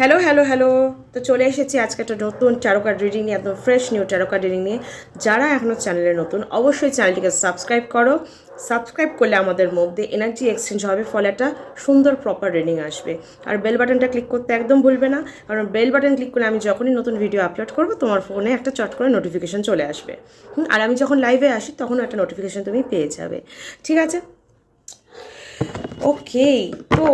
Hello hello hello তো চলে এসেছি আজকে একটা নতুন ট্যারো কার্ড রিডিং নিয়ে, একদম fresh new tarot card reading নিয়ে। যারা এখনও চ্যানেলে নতুন, অবশ্যই চ্যানেলটিকে সাবস্ক্রাইব করো। সাবস্ক্রাইব করলে আমাদের মধ্যে এনার্জি এক্সচেঞ্জ হবে, ফলে একটা সুন্দর প্রপার রিডিং আসবে। আর বেল বাটনটা ক্লিক করতে একদম ভুলবে না, কারণ বেল বাটন ক্লিক করলে আমি যখনই নতুন ভিডিও আপলোড করব, তোমার ফোনে একটা চট করে নোটিফিকেশান চলে আসবে। আর আমি যখন লাইভে আসি, তখনও একটা নোটিফিকেশান তুমি পেয়ে যাবে। ঠিক আছে? ওকে তো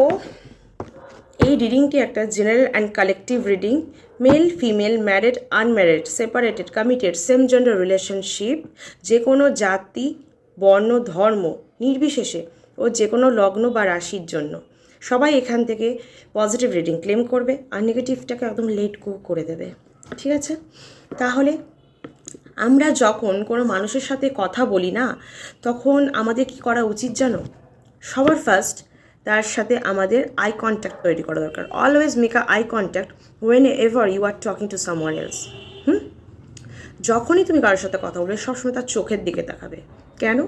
এই রিডিংটি একটা general and collective reading male female married unmarried separated committed same gender relationship যে কোনো জাতি, বর্ণ, ধর্ম, নির্বিশেষে ও যে কোনো লগ্ন বা রাশির জন্য। সবাই এখান থেকে পজিটিভ রিডিং ক্লেম করবে আর নেগেটিভটাকে একদম লেট গো করে দেবে। ঠিক আছে? তাহলে আমরা যখন কোনো মানুষের সাথে কথা বলি না, তখন আমাদের কি করা উচিত জানো? সবার ফার্স্ট তার সাথে আমাদের আই কন্ট্যাক্ট তৈরি করা দরকার। Always make a eye contact whenever you are talking to someone else hmm? যখনই তুমি কারোর সাথে কথা বলবে, সবসময় তার চোখের দিকে তাকাবে। কেন?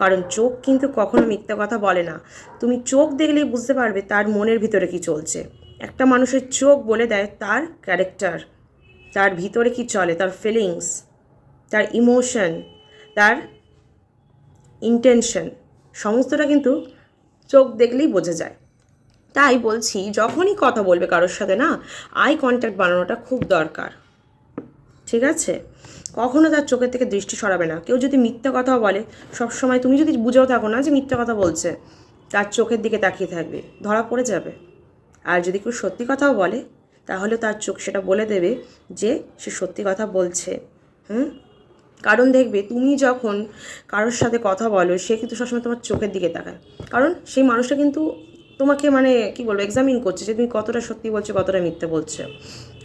কারণ চোখ কিন্তু কখনো মিথ্যা কথা বলে না। তুমি চোখ দেখলেই বুঝতে পারবে তার মনের ভিতরে কি চলছে। একটা মানুষের চোখ বলে দেয় তার ক্যারেক্টার তার ভিতরে কি চলে, তার ফিলিংস তার ইমোশন তার ইন্টেনশন সমস্তটা কিন্তু চোখ দেখলেই বোঝা যায়। তাই বলছি, যখনই কথা বলবে কারোর সাথে না আই কন্ট্যাক্ট বানানোটা খুব দরকার। ঠিক আছে? কখনো তার চোখের থেকে দৃষ্টি সরাবে না। কেউ যদি মিথ্যা কথা বলে, সবসময় তুমি যদি বুঝেও থাকো না যে মিথ্যা কথা বলছে, তার চোখের দিকে তাকিয়ে থাকবে, ধরা পড়ে যাবে। আর যদি কেউ সত্যি কথাও বলে, তাহলে তার চোখ সেটা বলে দেবে যে সে সত্যি কথা বলছে। হুম? কারণ দেখবে তুমি যখন কারোর সাথে কথা বলো, সে কিন্তু সবসময় তোমার চোখের দিকে তাকায়। কারণ সেই মানুষটা কিন্তু তোমাকে মানে কি বলব এক্সামিন করছে যে তুমি কতটা সত্যি বলছো, কতটা মিথ্যে বলছো।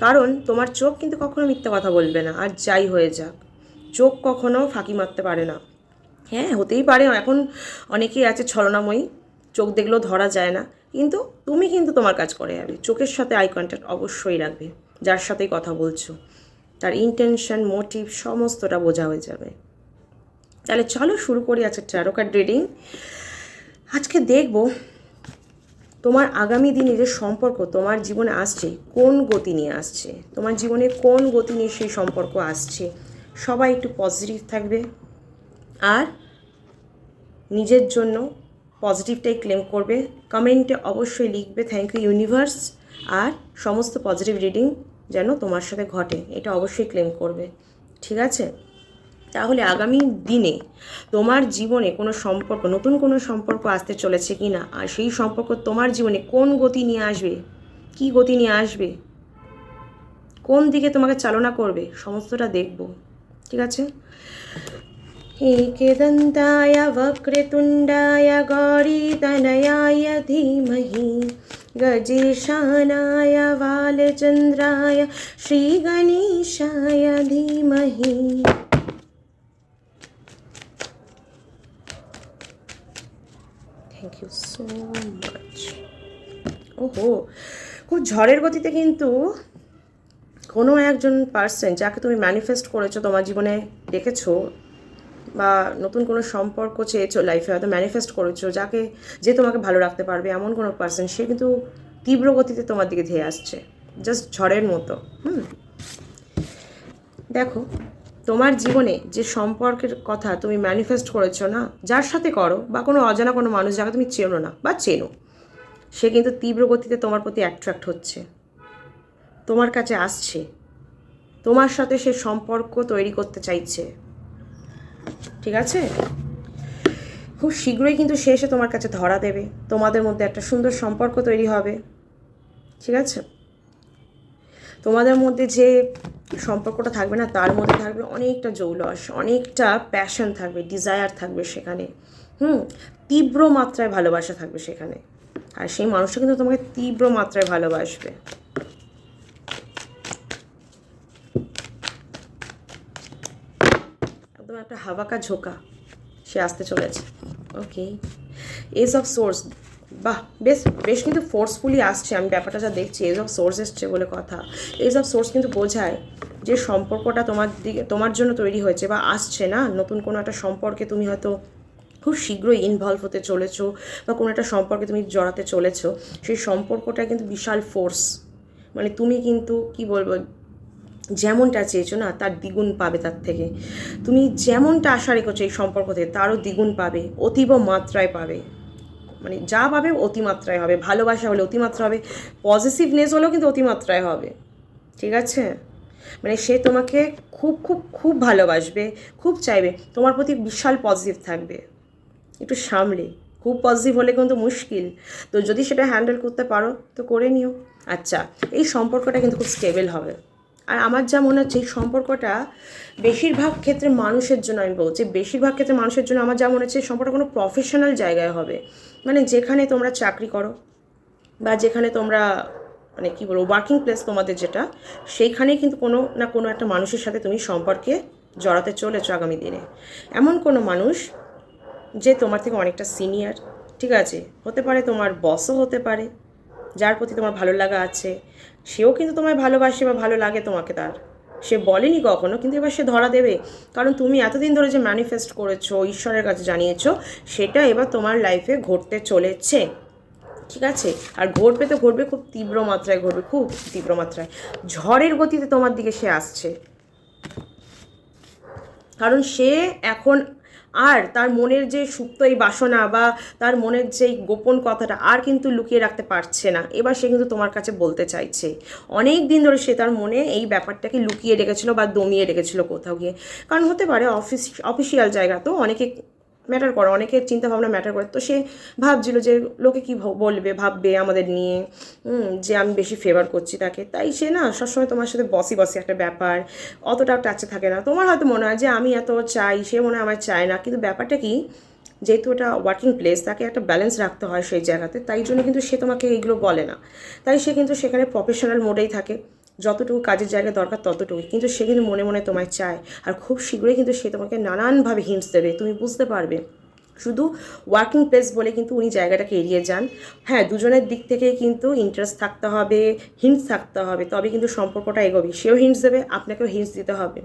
কারণ তোমার চোখ কিন্তু কখনো মিথ্যে কথা বলবে না, আর যাই হয়ে যাক, চোখ কখনো ফাঁকি মারতে পারে না। হ্যাঁ হতেই পারে, এখন অনেকেই আছে ছলনাময়ী, চোখ দেখলেও ধরা যায় না, কিন্তু তুমি কিন্তু তোমার কাজ করে যাবে চোখের সাথে আই কন্ট্যাক্ট অবশ্যই রাখবে, যার সাথেই কথা বলছো। ইন্টেনশন মোটিভ সমস্তটা বোঝা হয়ে যাবে। তাহলে চলো শুরু করি আজকে ট্যারো কার্ড রিডিং আজকে দেখব তোমার আগামী দিনে যে সম্পর্ক তোমার জীবনে আসছে, কোন গতি নিয়ে আসছে? তোমার জীবনে কোন গতি নিয়ে সেই সম্পর্ক আসছে? সবাই একটু পজিটিভ থাকবে। আর নিজের জন্য পজিটিভটাই ক্লেম করবে। কমেন্টে অবশ্যই লিখবে থ্যাংক ইউ ইউনিভার্স আর সমস্ত পজিটিভ রিডিং যেন তোমার সাথে ঘটে এটা অবশ্যই ক্লেম করবে ঠিক আছে তাহলে আগামী দিনে তোমার জীবনে কোনো সম্পর্ক নতুন কোনো সম্পর্ক আসতে চলেছে কি না আর সেই সম্পর্ক তোমার জীবনে কোন গতি নিয়ে আসবে কি গতি নিয়ে আসবে কোন দিকে তোমাকে চালনা করবে সমস্তটা দেখব ঠিক আছে एकदन्ताय वक्रतुण्डाय गौरीतनयाय धीमहि गजेशानाय बालचन्द्राय श्रीगणेशाय धीमहि থ্যাংক ইউ সো মাচ ওহো খুব ঝড়ের গতিতে কিন্তু কোনো একজন পার্সন যাকে তুমি ম্যানিফেস্ট করেছো তোমার জীবনে দেখেছো বা নতুন কোনো সম্পর্ক চেয়েছো লাইফে হয়তো ম্যানিফেস্ট করেছ, যাকে যে তোমাকে ভালো রাখতে পারবে, এমন কোনো পার্সন সে কিন্তু তীব্র গতিতে তোমার দিকে ধেয়ে আসছে জাস্ট ঝড়ের মতো, হুম? দেখো, তোমার জীবনে যে সম্পর্কের কথা তুমি ম্যানিফেস্ট করেছ না, যার সাথে করো, বা কোনো অজানা কোনো মানুষ যাকে তুমি চেনো না, বা চেনো, সে কিন্তু তীব্র গতিতে তোমার প্রতি অ্যাট্রাক্ট হচ্ছে, তোমার কাছে আসছে, তোমার সাথে সে সম্পর্ক তৈরি করতে চাইছে ঠিক আছে? খুব শীঘ্রই কিন্তু সে এসে তোমার কাছে ধরা দেবে। তোমাদের মধ্যে একটা সুন্দর সম্পর্ক তৈরি হবে। ঠিক আছে? তোমাদের মধ্যে যে সম্পর্কটা থাকবে না, তার মধ্যে থাকবে অনেকটা জৌলস, অনেকটা প্যাশন থাকবে ডিজায়ার থাকবে সেখানে। হুম? তীব্র মাত্রায় ভালোবাসা থাকবে সেখানে। আর সেই মানুষটা কিন্তু তোমাকে তীব্র মাত্রায় ভালোবাসবে। একদম একটা হাবাকা ঝোঁকা। সে আসতে চলেছে। ওকে। এজ অফ সোর্স বাহ, বেশ বেশ কিন্তু ফোর্সফুলি আসছে। আমি ব্যাপারটা যা দেখছি এজ অফ সোর্স এসছে বলে কথা। এজ অফ সোর্স কিন্তু বোঝায় যে সম্পর্কটা তোমার দিকে, তোমার জন্য তৈরি হয়েছে বা আসছে না। নতুন কোনো একটা সম্পর্কে তুমি হয়তো খুব শীঘ্রই ইনভলভ হতে চলেছো বা কোনো একটা সম্পর্কে তুমি জড়াতে চলেছো। সেই সম্পর্কটা কিন্তু বিশাল ফোর্স মানে তুমি কিন্তু, কি বলব যেমনটা চেয়েছো না, তার দ্বিগুণ পাবে তার থেকে। তুমি যেমনটা আশা রেখেছো এই সম্পর্ক থেকে তারও দ্বিগুণ পাবে, অতীব মাত্রায় পাবে। মানে যা পাবে অতিমাত্রায় হবে, ভালোবাসা হলে অতিমাত্রা হবে পজিটিভনেস হলেও কিন্তু অতিমাত্রায় হবে। ঠিক আছে? মানে সে তোমাকে খুব খুব খুব ভালোবাসবে, খুব চাইবে, তোমার প্রতি বিশাল পজিটিভ থাকবে। একটু সামলে, খুব পজিটিভ হলে কিন্তু মুশকিল। তো যদি সেটা হ্যান্ডেল করতে পারো, তো করে নিও। আচ্ছা এই সম্পর্কটা কিন্তু খুব স্টেবল হবে। আর আমার যা মনে হচ্ছে এই সম্পর্কটা বেশিরভাগ ক্ষেত্রে মানুষের জন্য আমি বলছি, বেশিরভাগ ক্ষেত্রে মানুষের জন্য আমার যা মনে হচ্ছে সম্পর্কটা কোনো প্রফেশনাল জায়গায় হবে। মানে যেখানে তোমরা চাকরি করো বা যেখানে তোমরা মানে কী বলব ওয়ার্কিং প্লেস তোমাদের যেটা, সেইখানেই কিন্তু কোনো না কোনো একটা মানুষের সাথে তুমি সম্পর্কে জড়াতে চলেছো আগামী দিনে। এমন কোনো মানুষ যে তোমার থেকে অনেকটা সিনিয়র ঠিক আছে? হতে পারে তোমার বসও হতে পারে যার প্রতি তোমার ভালো লাগা আছে, সেও কিন্তু তোমায় ভালোবাসে বা ভালো লাগে তোমাকে তার। সে বলেনি কখনো, কিন্তু এবার সে ধরা দেবে। কারণ তুমি এতদিন ধরে যে ম্যানিফেস্ট করেছ, ঈশ্বরের কাছে জানিয়েছো, সেটা এবার তোমার লাইফে ঘটতে চলেছে। ঠিক আছে? আর ঘটবে তো ঘটবে খুব তীব্র মাত্রায়, ঘটবে খুব তীব্র মাত্রায়। ঝড়ের গতিতে তোমার দিকে সে আসছে। কারণ সে এখন আর তার মনের যে সুপ্ত এই বাসনা বা তার মনের যেই গোপন কথাটা আর কিন্তু লুকিয়ে রাখতে পারছে না। এবার সে কিন্তু তোমার কাছে বলতে চাইছে। অনেক দিন ধরে সে তার মনে এই ব্যাপারটাকে লুকিয়ে রেখেছিল বা দমিয়ে রেখেছিল কোথাও গিয়ে। কারণ হতে পারে অফিস, অফিসিয়াল জায়গা তো অনেকে ম্যাটার করে, অনেকের চিন্তাভাবনা ম্যাটার করে। তো সে ভাবছিল যে লোকে কী বলবে, ভাববে আমাদের নিয়ে যে আমি বেশি ফেভার করছি তাকে। তাই সে না সবসময় তোমার সাথে বসি বসি একটা ব্যাপার, অতটাও টাচে থাকে না। তোমার হয়তো মনে হয় যে আমি এত চাই, সে মনে হয় আমার চায় না। কিন্তু ব্যাপারটা কি, যেহেতু ওটা ওয়ার্কিং প্লেস তাকে একটা ব্যালেন্স রাখতে হয় সেই জায়গাতে। তাই জন্য কিন্তু সে তোমাকে এইগুলো বলে না। তাই সে কিন্তু সেখানে প্রফেশনাল মোডেই থাকে। যতটুকু কাজের জায়গা দরকার ততটুকু কিন্তু সে কিন্তু মনে মনে তোমায় চায়। আর খুব শীঘ্রই কিন্তু সে তোমাকে নানানভাবে হিন্টস দেবে। তুমি বুঝতে পারবে। শুধু ওয়ার্কিং প্লেস বলে কিন্তু উনি জায়গাটাকে এড়িয়ে যান। হ্যাঁ দুজনের দিক থেকে কিন্তু ইন্টারেস্ট থাকতে হবে হিন্টস থাকতে হবে। তবে কিন্তু সম্পর্কটা এগোবে। সেও হিন্টস দেবে, আপনাকেও হিন্টস দিতে হবে।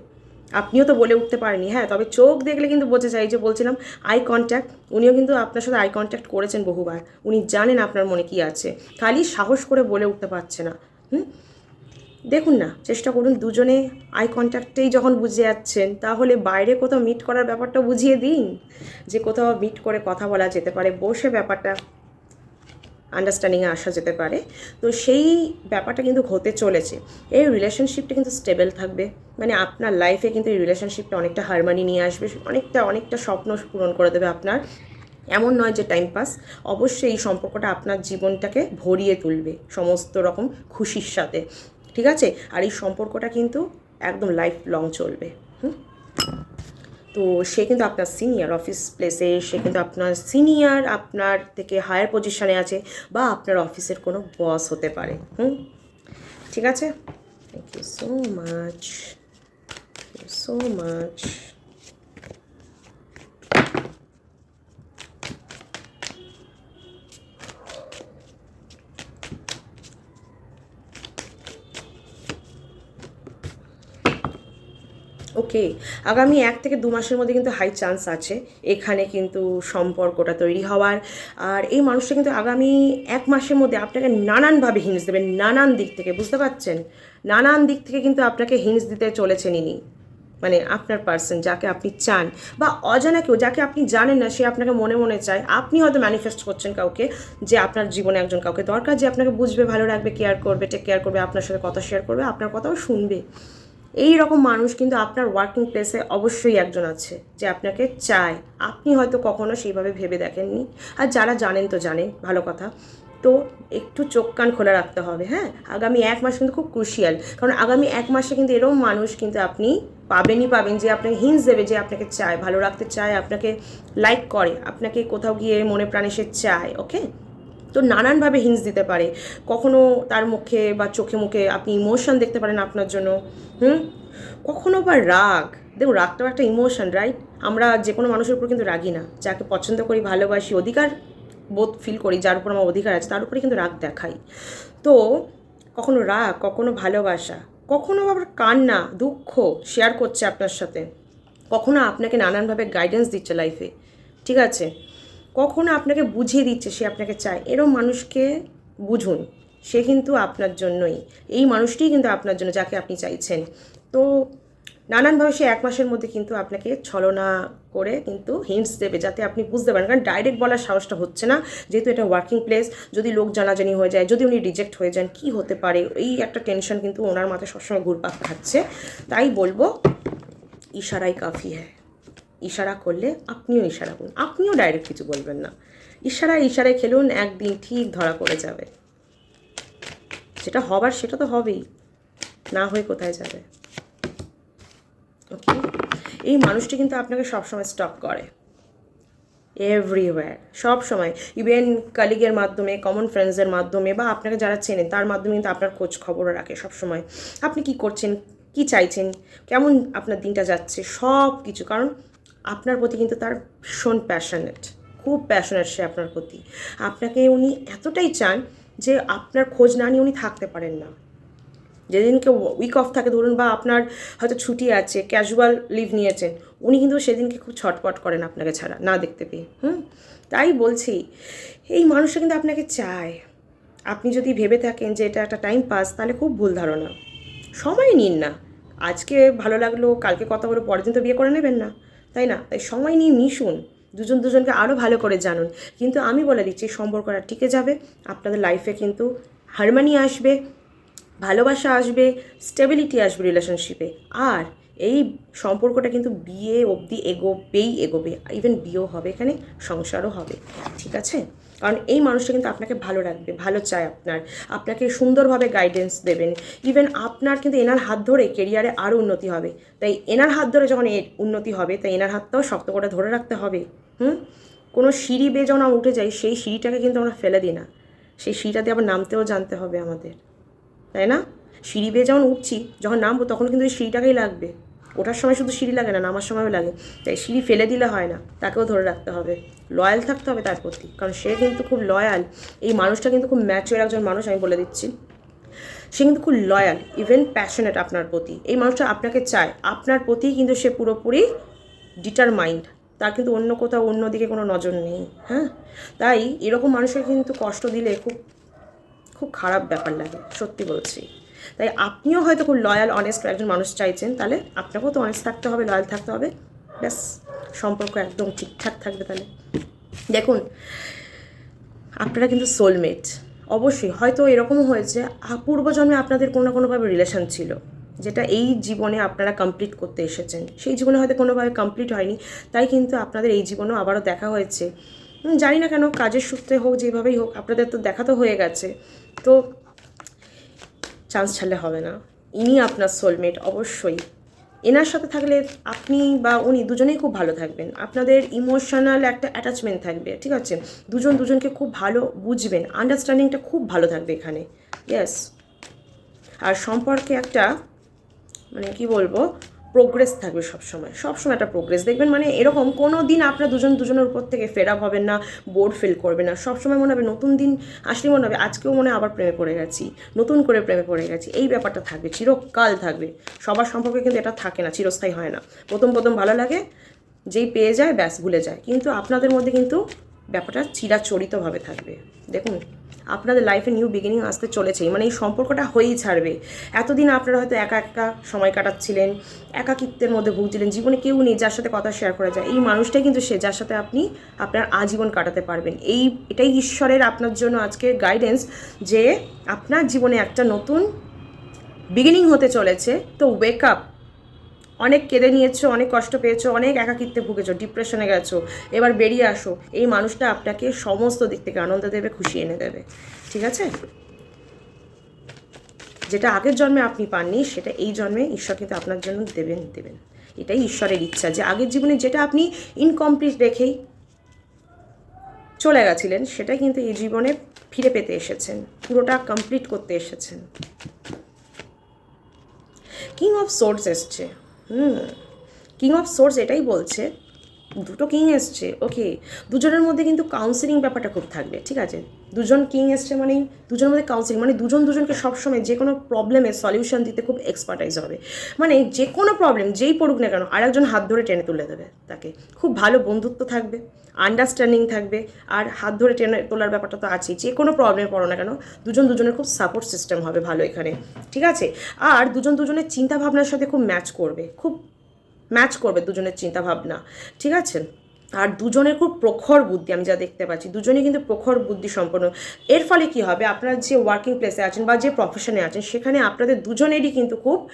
আপনিও তো বলে উঠতে পারেনি হ্যাঁ তবে চোখ দেখলে কিন্তু বোঝা যায় যে বলছিলাম আই কন্ট্যাক্ট উনিও কিন্তু আপনার সাথে আই কন্ট্যাক্ট করেছেন বহুবার। উনি জানেন আপনার মনে কি আছে। খালি সাহস করে বলে উঠতে পারছে না। হুম? দেখুন না, চেষ্টা করুন দুজনে আই কন্ট্যাক্টেই যখন বুঝে যাচ্ছেন, তাহলে বাইরে কোথাও মিট করার ব্যাপারটা বুঝিয়ে দিন, যে কোথাও মিট করে কথা বলা যেতে পারে, বসে ব্যাপারটা আন্ডারস্ট্যান্ডিংয়ে আসা যেতে পারে। তো সেই ব্যাপারটা কিন্তু হতে চলেছে। এই রিলেশনশিপটা কিন্তু স্টেবল থাকবে। মানে আপনার লাইফে কিন্তু এই রিলেশনশিপটা অনেকটা হারমানি নিয়ে আসবে, অনেকটা অনেকটা স্বপ্ন পূরণ করে দেবে আপনার। এমন নয় যে টাইম পাস অবশ্যই এই সম্পর্কটা আপনার জীবনটাকে ভরিয়ে তুলবে সমস্ত রকম খুশির সাথে। ঠিক আছে? আর এই সম্পর্কটা কিন্তু একদম লাইফ লং চলবে। হুম? তো সে কিন্তু আপনার সিনিয়র অফিস প্লেসে সে কিন্তু আপনার সিনিয়র আপনার থেকে হায়ার পজিশনে আছে বা আপনার অফিসের কোনো বস হতে পারে। হুম? ঠিক আছে? Thank you so much so much okay. আগামী এক থেকে দু মাসের মধ্যে কিন্তু হাই চান্স আছে এখানে কিন্তু সম্পর্কটা তৈরি হওয়ার। আর এই মানুষটা কিন্তু আগামী এক মাসের মধ্যে আপনাকে নানানভাবে হিংস দেবেন নানান দিক থেকে, বুঝতে পারছেন? নানান দিক থেকে কিন্তু আপনাকে হিংস দিতে চলেছেন ইনি। মানে আপনার পার্সন যাকে আপনি চান। বা অজানা কেউ যাকে আপনি জানেন না, সে আপনাকে মনে মনে চায়, আপনি হয়তো ম্যানিফেস্ট করছেন কাউকে যে আপনার জীবনে একজন কাউকে দরকার, যে আপনাকে বুঝবে, ভালো রাখবে কেয়ার করবে টেক কেয়ার করবে, আপনার সাথে কথা শেয়ার করবে, আপনার কথাও শুনবে। এই রকম মানুষ কিন্তু আপনার ওয়ার্কিং প্লেসে অবশ্যই একজন আছে যে আপনাকে চায়। আপনি হয়তো কখনো সেইভাবে ভেবে দেখেননি। আর যারা জানেন তো জানেন, ভালো কথা। তো একটু চোখ কান খোলা রাখতে হবে হ্যাঁ? আগামী এক মাস কিন্তু খুব ক্রুশিয়াল কারণ আগামী এক মাসে কিন্তু এরকম মানুষ কিন্তু আপনি পাবেনই পাবেন যে আপনাকে হিন্স দেবে যে আপনাকে চায়, ভালো রাখতে চায়, আপনাকে লাইক করে, আপনাকে কোথাও গিয়ে মনে প্রাণে সে চায় ওকে তো নানানভাবে হিন্স দিতে পারে। কখনো তার মুখে বা চোখে মুখে আপনি ইমোশন দেখতে পারেন আপনার জন্য, হুম? কখনো বা রাগ, দেখুন রাগটাও একটা ইমোশন রাইট আমরা যে কোনো মানুষের উপর কিন্তু রাগি না। যাকে পছন্দ করি, ভালোবাসি, অধিকার বোধ ফিল করি, যার উপর আমার অধিকার আছে, তার উপরে কিন্তু রাগ দেখাই। তো কখনো রাগ, কখনো ভালোবাসা, কখনো আবার কান্না, দুঃখ শেয়ার করছে আপনার সাথে। কখনো আপনাকে নানানভাবে গাইডেন্স দিচ্ছে লাইফে ঠিক আছে? কখনো আপনাকে বুঝিয়ে দিচ্ছে সে আপনাকে চায়। এরম মানুষকে বুঝুন। সে কিন্তু আপনার জন্যই। এই মানুষটিই কিন্তু আপনার জন্য যাকে আপনি চাইছেন। তো নানানভাবে সে এক মাসের মধ্যে কিন্তু আপনাকে ছলনা করে কিন্তু হিন্টস দেবে যাতে আপনি বুঝতে পারেন। কারণ ডাইরেক্ট বলার সাহসটা হচ্ছে না। যেহেতু এটা ওয়ার্কিং প্লেস যদি লোক জানাজানি হয়ে যায়, যদি উনি রিজেক্ট হয়ে যান, কি হতে পারে? এই একটা টেনশন কিন্তু ওনার মাথায় সবসময় ঘুরপাক খাচ্ছে। তাই বলব ইশারাই কাফি হ্যাঁ ইশারা করলে আপনিও ইশারা করুন। আপনিও ডাইরেক্ট কিছু বলবেন না। ইশারা ইশারায় খেলুন, একদিন ঠিক ধরা পড়ে যাবে। যেটা হবার, সেটা তো হবেই। না হয়ে কোথায় যাবে? ওকে এই মানুষটি কিন্তু আপনাকে সবসময় স্টপ করে। এভরিওয়্যার সব সময় ইভেন কালিগের মাধ্যমে কমন ফ্রেন্ডসের মাধ্যমে, বা আপনাকে যারা চেনেন তার মাধ্যমে কিন্তু আপনার খোঁজ খবরও রাখে সব সময় আপনি কি করছেন? কি চাইছেন? কেমন আপনার দিনটা যাচ্ছে? সব কিছু কারণ আপনার প্রতি কিন্তু তার ভীষণ প্যাশনেট খুব প্যাশনেট সে আপনার প্রতি। আপনাকে উনি এতটাই চান যে আপনার খোঁজ না নিয়ে উনি থাকতে পারেন না। যেদিনকে উইক অফ থাকে, ধরুন বা আপনার হয়তো ছুটি আছে ক্যাজুয়াল লিভ নিয়েছেন, উনি কিন্তু সেদিনকে খুব ছটপট করেন আপনাকে ছাড়া, না দেখতে পেয়ে। হুম? তাই বলছি, এই মানুষটা কিন্তু আপনাকে চায়। আপনি যদি ভেবে থাকেন যে এটা একটা টাইম পাস তাহলে খুব ভুল ধারণা। সময় নিন না। আজকে ভালো লাগল, কালকে কথা বলে পরের দিন তো বিয়ে করে নেবেন না। তাই না? তাই সময় নিয়ে মিশুন। দুজন দুজনকে আরও ভালো করে জানুন। কিন্তু আমি বলে দিচ্ছি, সম্পর্কটা টিকে যাবে। আপনাদের লাইফে কিন্তু হারমানি আসবে, ভালোবাসা আসবে স্টেবিলিটি আসবে রিলেশনশিপে আর এই সম্পর্কটা কিন্তু বিয়ে অবধি এগোবেই এগোবে। ইভেন বিয়েও হবে এখানে, সংসারও হবে। ঠিক আছে? কারণ এই মানুষটা কিন্তু আপনাকে ভালো রাখবে, ভালো চায় আপনার। আপনাকে সুন্দরভাবে গাইডেন্স দেবেন। ইভেন আপনার কিন্তু এনার হাত ধরে কেরিয়ারে আরও উন্নতি হবে। তাই এনার হাত ধরে যখন এর উন্নতি হবে, তাই এনার হাতটাও শক্ত করে ধরে রাখতে হবে। হুম? কোনো সিঁড়ি বেয়ে যখন আমরা উঠে যাই, সেই সিঁড়িটাকে কিন্তু আমরা ফেলে দিই না। সেই সিঁড়িটাতে আবার নামতেও জানতে হবে আমাদের। তাই না? সিঁড়ি বেয়ে যখন উঠছি, যখন নামবো, তখন কিন্তু ওই সিঁড়িটাকেই লাগবে। ওঠার সময় শুধু সিঁড়ি লাগে না, নামার সময়ও লাগে। তাই সিঁড়ি ফেলে দিলে হয় না, তাকেও ধরে রাখতে হবে। লয়াল থাকতে হবে তার প্রতি, কারণ সে কিন্তু খুব লয়াল। এই মানুষটা কিন্তু খুব ম্যাচুয়ার একজন মানুষ, আমি বলে দিচ্ছি। সে কিন্তু খুব লয়াল ইভেন প্যাশনেট আপনার প্রতি। এই মানুষটা আপনাকে চায়, আপনার প্রতি কিন্তু সে পুরোপুরি ডিটারমাইন্ড তার কিন্তু অন্য কোথাও, অন্য দিকে কোনো নজর নেই হ্যাঁ? তাই এরকম মানুষকে কিন্তু কষ্ট দিলে খুব খুব খারাপ ব্যাপার লাগে, সত্যি বলছি। তাই আপনিও হয়তো খুব লয়াল অনেস্ট একজন মানুষ চাইছেন, তাহলে আপনাকেও তো অনেস্ট থাকতে হবে লয়াল থাকতে হবে। ব্যাস, সম্পর্ক একদম ঠিকঠাক থাকবে তাহলে। দেখুন, আপনারা কিন্তু সোলমেট অবশ্যই, হয়তো এরকমও হয়েছে আ- পূর্বজন্মে আপনাদের কোনো না কোনোভাবে রিলেশন ছিল, যেটা এই জীবনে আপনারা কমপ্লিট করতে এসেছেন। সেই জীবনে হয়তো কোনোভাবে কমপ্লিট হয়নি, তাই কিন্তু আপনাদের এই জীবনেও আবারও দেখা হয়েছে। জানি না কেন, কাজের সূত্রে হোক, যেভাবেই হোক, আপনাদের তো দেখা তো হয়ে গেছে। তো চান্স ছাড়লে হবে না। ইনি আপনার সোলমেট অবশ্যই। এনার সাথে থাকলে আপনি বা উনি দুজনেই খুব ভালো থাকবেন। আপনাদের ইমোশনাল একটা অ্যাটাচমেন্ট থাকবে, ঠিক আছে? দুজন দুজনকে খুব ভালো বুঝবেন আন্ডারস্ট্যান্ডিংটা খুব ভালো থাকবে এখানে। ইয়েস আর সম্পর্কে একটা মানে কি বলব? প্রোগ্রেস থাকবে সবসময়। সবসময় একটা প্রোগ্রেস দেখবেন মানে এরকম কোনো দিন আপনারা দুজন, দুজনের উপর থেকে ফেরা হবেন না বোর্ড ফিল করবে না। সবসময় মনে হবে নতুন দিন আসলে মনে হবে আজকেও মনে আবার প্রেমে পড়ে গেছি, নতুন করে প্রেমে পড়ে গেছি। এই ব্যাপারটা থাকবে, চিরকাল থাকবে। সবার সম্পর্কে কিন্তু এটা থাকে না, চিরস্থায়ী হয় না। প্রথম প্রথম ভালো লাগে, যেই পেয়ে যায়, ব্যাস ভুলে যায়। কিন্তু আপনাদের মধ্যে কিন্তু ব্যাপারটা চিরাচরিতভাবে থাকবে। দেখুন। আপনাদের লাইফে নিউ বিগিনিং আসতে চলেছেই। মানে এই সম্পর্কটা হয়েই ছাড়বে। এতদিন আপনারা হয়তো একা একা সময় কাটাচ্ছিলেন, একাকিত্বের মধ্যে ভুগছিলেন, জীবনে কেউ নেই যার সাথে কথা শেয়ার করা যায়। এই মানুষটাই কিন্তু সে যার সাথে আপনি আপনার আজীবন কাটাতে পারবেন। এই, এটাই ঈশ্বরের আপনার জন্য আজকে গাইডেন্স যে আপনার জীবনে একটা নতুন বিগিনিং হতে চলেছে। তো ওয়েক আপ অনেক কেঁদে নিয়েছো, অনেক কষ্ট পেয়েছ, অনেক একাকিত্বে ভুগেছো ডিপ্রেশনে গেছো। এবার বেরিয়ে আসো। এই মানুষটা আপনাকে সমস্ত দিক থেকে আনন্দ দেবে, খুশি এনে দেবে। ঠিক আছে? যেটা আগের জন্মে আপনি পাননি, সেটা এই জন্মে ঈশ্বর কিন্তু আপনার জন্য দেবেন দেবেন। এটাই ঈশ্বরের ইচ্ছা যে আগের জীবনে যেটা আপনি ইনকমপ্লিট রেখেই চলে গেছিলেন, সেটা কিন্তু এই জীবনে ফিরে পেতে এসেছেন, পুরোটা কমপ্লিট করতে এসেছেন। কিং অফ সোর্স এসছে। হুম। কিং অফ সোর্স এটাই বলছে। দুটো কিং এসছে ওকে দুজনের মধ্যে কিন্তু কাউন্সিলিং ব্যাপারটা খুব থাকবে, ঠিক আছে? দুজন কিং এসছে মানে দুজনের মধ্যে কাউন্সিলিং মানে দুজন দুজনকে সবসময় যে কোনো প্রবলেমের সলিউশন দিতে খুব এক্সপার্টাইজ হবে। মানে যে কোনো প্রবলেম যেই পড়ুক না কেন, আরেকজন হাত ধরে টেনে তুলে দেবে তাকে। খুব ভালো বন্ধুত্ব থাকবে আন্ডারস্ট্যান্ডিং থাকবে, আর হাত ধরে টেনে তোলার ব্যাপারটা তো আছেই। যে কোনো প্রবলেমে পড়ো না কেন, দুজন দুজনের খুব সাপোর্ট সিস্টেম হবে ভালো এখানে। ঠিক আছে? আর দুজন দুজনের চিন্তাভাবনার সাথে খুব ম্যাচ করবে, খুব ম্যাচ করবে দুজনের চিন্তাভাবনা। ঠিক আছে? আর দুজনের খুব প্রখর বুদ্ধি আমি যা দেখতে পাচ্ছি। দুজনে কিন্তু প্রখর বুদ্ধি সম্পন্ন। এর ফলে কি হবে? আপনারা যে ওয়ার্কিং প্লেসে আছেন বা যে প্রফেশনে আছেন, সেখানে আপনাদের দুজনেরই কিন্তু খুব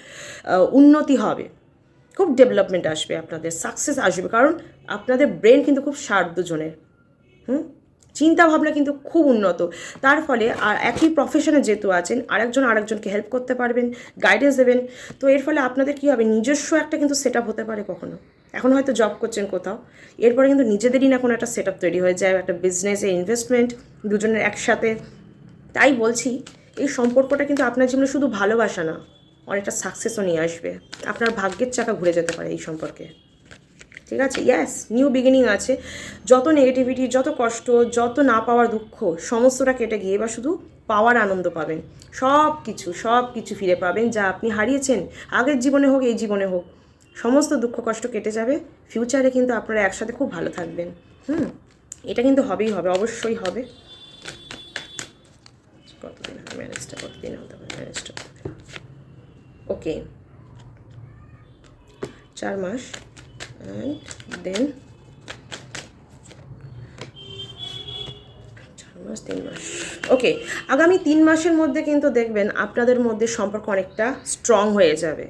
উন্নতি হবে। খুব ডেভেলপমেন্ট আসবে আপনাদের সাকসেস আসবে। কারণ আপনাদের ব্রেন কিন্তু খুব শার্প দুজনের। হুম? চিন্তা ভাবনা কিন্তু খুব উন্নত। তার ফলে আর একই প্রফেশনে যেহেতু আছেন, আরেকজন আরেকজনকে হেল্প করতে পারবেন গাইডেন্স দেবেন। তো এর ফলে আপনাদের কী হবে? নিজস্ব একটা কিন্তু সেট হতে পারে কখনো। এখন হয়তো জব করছেন কোথাও, এরপরে কিন্তু নিজেদেরই না কোনো একটা সেট তৈরি হয়ে যায়, একটা বিজনেসে ইনভেস্টমেন্ট দুজনের একসাথে। তাই বলছি, এই সম্পর্কটা কিন্তু আপনার জীবনে শুধু ভালোবাসা না, অনেকটা সাকসেসও নিয়ে আসবে। আপনার ভাগ্যের চাকা ঘুরে যেতে পারে এই সম্পর্কে। ঠিক আছে? ইয়াস নিউ বিগিনিং আছে। যত নেগেটিভিটি যত কষ্ট, যত না পাওয়ার দুঃখ, সমস্তটা কেটে গিয়ে বা শুধু পাওয়ার আনন্দ পাবেন। সব কিছু সব কিছু ফিরে পাবেন যা আপনি হারিয়েছেন। আগের জীবনে হোক, এই জীবনে হোক। সমস্ত দুঃখ, কষ্ট কেটে যাবে। ফিউচারে কিন্তু আপনারা একসাথে খুব ভালো থাকবেন। হুম? এটা কিন্তু হবেই হবে, অবশ্যই হবে। কতদিন হবে? ম্যানেজটা কতদিন হতে পারে ম্যানেজটা ওকে চার মাস। And then. মাস, তিন মাস। ওকে আগামী তিন মাসের মধ্যে কিন্তু দেখবেন আপনাদের মধ্যে সম্পর্ক অনেকটা স্ট্রং হয়ে যাবে।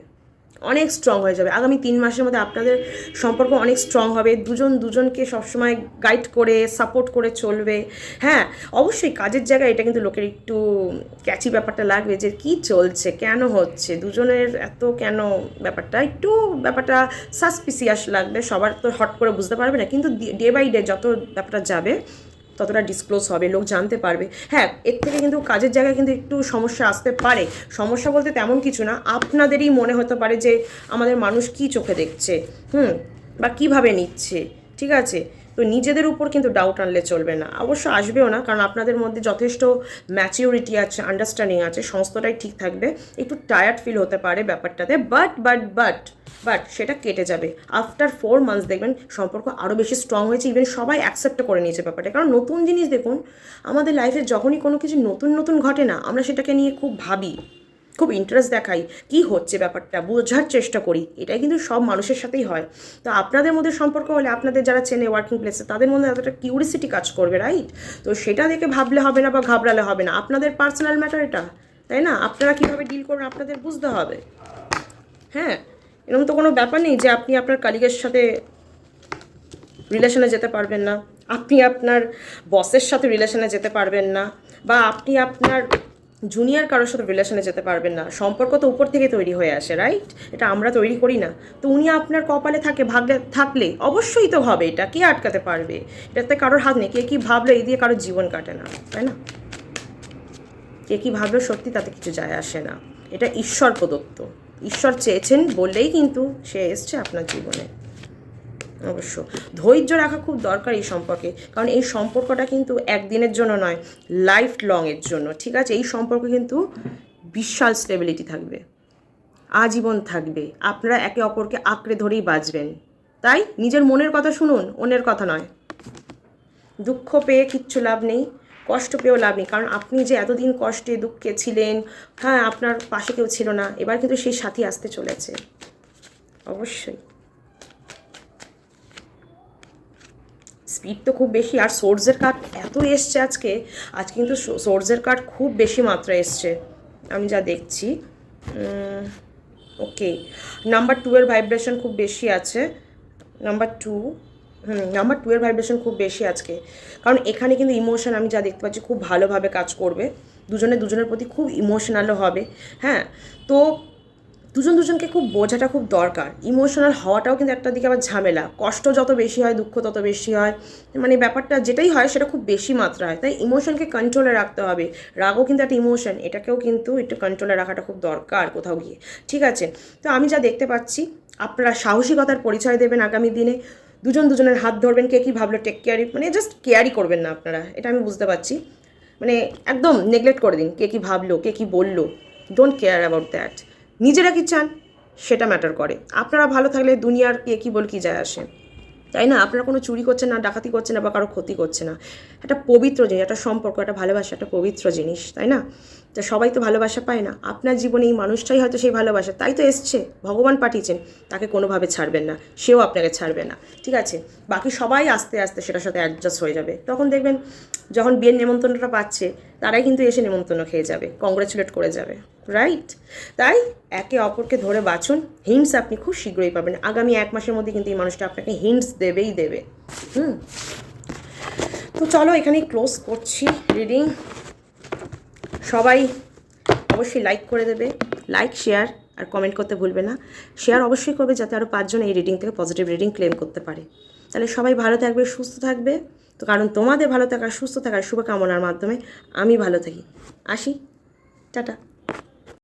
অনেক স্ট্রং হয়ে যাবে। আগামী তিন মাসের মধ্যে আপনাদের সম্পর্ক অনেক স্ট্রং হবে। দুজন দুজনকে সবসময় গাইড করে সাপোর্ট করে চলবে। হ্যাঁ অবশ্যই কাজের জায়গায় এটা কিন্তু লোকের একটু ক্যাচি ব্যাপারটা লাগবে যে কি চলছে, কেন হচ্ছে? দুজনের এত কেন ব্যাপারটা? একটু ব্যাপারটা সাসপিসিয়াস লাগবে। সবার তো হট করে বুঝতে পারবে না। কিন্তু ডে বাই ডে যত ব্যাপারটা যাবে ততটা ডিসক্লোজ হবে, লোক জানতে পারবে। হ্যাঁ এর থেকে কিন্তু কাজের জায়গায় কিন্তু একটু সমস্যা আসতে পারে। সমস্যা বলতে তেমন কিছু না, আপনাদেরই মনে হতে পারে যে আমাদের মানুষ কি চোখে দেখছে, হুম, বা কীভাবে নিচ্ছে, ঠিক আছে? তো নিজেদের উপর কিন্তু ডাউট আনলে চলবে না। অবশ্য আসবেও না, কারণ আপনাদের মধ্যে যথেষ্ট ম্যাচিউরিটি আছে আন্ডারস্ট্যান্ডিং আছে সমস্তটাই ঠিক থাকবে। একটু টায়ার্ড ফিল হতে পারে ব্যাপারটাতে বাট বাট বাট বাট সেটা কেটে যাবে। আফটার ফোর মান্থস দেখবেন সম্পর্ক আরও বেশি স্ট্রং হয়েছে ইভেন সবাই অ্যাকসেপ্ট করে নিয়েছে ব্যাপারটা। কারণ নতুন জিনিস দেখুন, আমাদের লাইফে যখনই কোনো কিছু নতুন নতুন ঘটে না, আমরা সেটাকে নিয়ে খুব ভাবি। খুব ইন্টারেস্ট দেখাই কি হচ্ছে ব্যাপারটা, বোঝার চেষ্টা করি। এটাই কিন্তু সব মানুষের সাথেই হয়। তো আপনাদের মধ্যে সম্পর্ক হলে আপনাদের যারা চেনে ওয়ার্কিং প্লেসে তাদের মধ্যে এতটা কিউরিসিটি কাজ করবে রাইট তো সেটা দেখে ভাবলে হবে না বা ঘাবড়ালে হবে না। আপনাদের পার্সোনাল ম্যাটার এটা, তাই না? আপনারা কীভাবে ডিল করবেন আপনাদের বুঝতে হবে। হ্যাঁ? এরকম তো কোনো ব্যাপার নেই যে আপনি আপনার কালিগের সাথে রিলেশনে যেতে পারবেন না। আপনি আপনার বসের সাথে রিলেশনে যেতে পারবেন না। বা আপনি আপনার জুনিয়র কারোর সাথে রিলেশনে যেতে পারবেন না। সম্পর্ক তো উপর থেকে তৈরি হয়ে আসে রাইট এটা আমরা তৈরি করি না। তো উনি আপনার কপালে থাকে, ভাগলে, থাকলে অবশ্যই তো হবে এটা। কে আটকাতে পারবে? এটাতে কারোর হাত নেই। কে কী ভাবলো এই দিয়ে কারোর জীবন কাটে না, তাই না? কে কী ভাবলো সত্যি তাতে কিছু যায় আসে না। এটা ঈশ্বর প্রদত্ত। ঈশ্বর চেয়েছেন বললেই কিন্তু সে এসছে আপনার জীবনে। অবশ্য। ধৈর্য রাখা খুব দরকার এই সম্পর্কে, কারণ এই সম্পর্কটা কিন্তু একদিনের জন্য নয় লাইফ লং এর জন্য, ঠিক আছে? এই সম্পর্ক কিন্তু বিশাল স্টেবিলিটি থাকবে, আজীবন থাকবে। আপনারা একে অপরকে আঁকড়ে ধরেই বাঁচবেন। তাই নিজের মনের কথা শুনুন, অন্যের কথা নয়। দুঃখ পেয়ে কিচ্ছু লাভ নেই, কষ্ট পেয়েও লাভ নেই, কারণ আপনি যে এতদিন কষ্টে দুঃখে ছিলেন হ্যাঁ আপনার পাশে কেউ ছিল না, এবার কিন্তু সেই সাথী আসতে চলেছে। অবশ্যই। স্পিড তো খুব বেশি, আর সোর্সের কার্ড এত এসছে আজকে, আজ কিন্তু সোর্সের কার্ড খুব বেশি মাত্রায় এসছে। আমি যা দেখছি ওকে নাম্বার টু এর ভাইব্রেশন খুব বেশি আছে number two hmm number two এর ভাইব্রেশন খুব বেশি আজকে। কারণ এখানে কিন্তু ইমোশন আমি যা দেখতে পাচ্ছি খুব ভালোভাবে কাজ করবে, দুজনে দুজনের প্রতি খুব ইমোশনালও হবে হ্যাঁ তো দুজন দুজনকে খুব বোঝাটা খুব দরকার। ইমোশনাল হওয়াটাও কিন্তু একটা দিকে আবার ঝামেলা। কষ্ট যত বেশি হয়, দুঃখ তত বেশি হয় মানে ব্যাপারটা যেটাই হয় সেটা খুব বেশি মাত্রা হয় তাই ইমোশনকে কন্ট্রোলে রাখতে হবে। রাগও কিন্তু একটা ইমোশন এটাকেও কিন্তু একটু কন্ট্রোলে রাখাটা খুব দরকার কোথাও গিয়ে। ঠিক আছে? তো আমি যা দেখতে পাচ্ছি, আপনারা সাহসিকতার পরিচয় দেবেন আগামী দিনে। দুজন দুজনের হাত ধরবেন, কে কী ভাবলো টেক কেয়ারি মানে জাস্ট কেয়ারই করবেন না আপনারা। এটা আমি বুঝতে পারছি। মানে একদম নেগলেক্ট করে দিন। কে কী ভাবলো, কে কী বলল। ডোন্ট কেয়ার অ্যাবাউট দ্যাট নিজেরা কি চান? সেটা ম্যাটার করে। আপনারা ভালো থাকলে দুনিয়ার কে কী বল কি যায় আসে। তাই না? আপনারা কোনো চুরি করছেন না, ডাকাতি করছেন না বা কারও ক্ষতি করছে না। একটা পবিত্র জিনিস, একটা সম্পর্ক, একটা ভালোবাসা, একটা পবিত্র জিনিস, তাই না? তো সবাই তো ভালোবাসা পায় না। আপনার জীবনে এই মানুষটাই হয়তো সেই ভালোবাসা। তাই তো এসছে। ভগবান পাঠিয়েছেন। তাকে কোনোভাবে ছাড়বেন না। সেও আপনাকে ছাড়বে না। ঠিক আছে? বাকি সবাই আস্তে আস্তে সেটার সাথে অ্যাডজাস্ট হয়ে যাবে। তখন দেখবেন যখন বিয়ের নেমন্তন্নটা পাচ্ছে, তারাই কিন্তু এসে নেমন্তন্ন খেয়ে যাবে। কংগ্রেচুলেট করে যাবে। রাইট তাই একে অপরকে ধরে বাঁচুন হিন্টস আপনি খুব শীঘ্রই পাবেন। আগামী এক মাসের মধ্যে কিন্তু এই মানুষটা আপনাকে হিন্টস দেবেই দেবে। হুম? তো চলো এখানেই ক্লোজ করছি রিডিং সবাই অবশ্যই লাইক করে দেবে। লাইক শেয়ার আর কমেন্ট করতে ভুলবে না। শেয়ার অবশ্যই করবে যাতে আরও পাঁচজন এই রিডিং থেকে পজিটিভ রিডিং ক্লেম করতে পারে। তাহলে সবাই ভালো থাকবে, সুস্থ থাকবে। তো কারণ তোমাদের ভালো থাকা, সুস্থ থাকার শুভকামনার মাধ্যমে আমি ভালো থাকি। আসি। টাটা।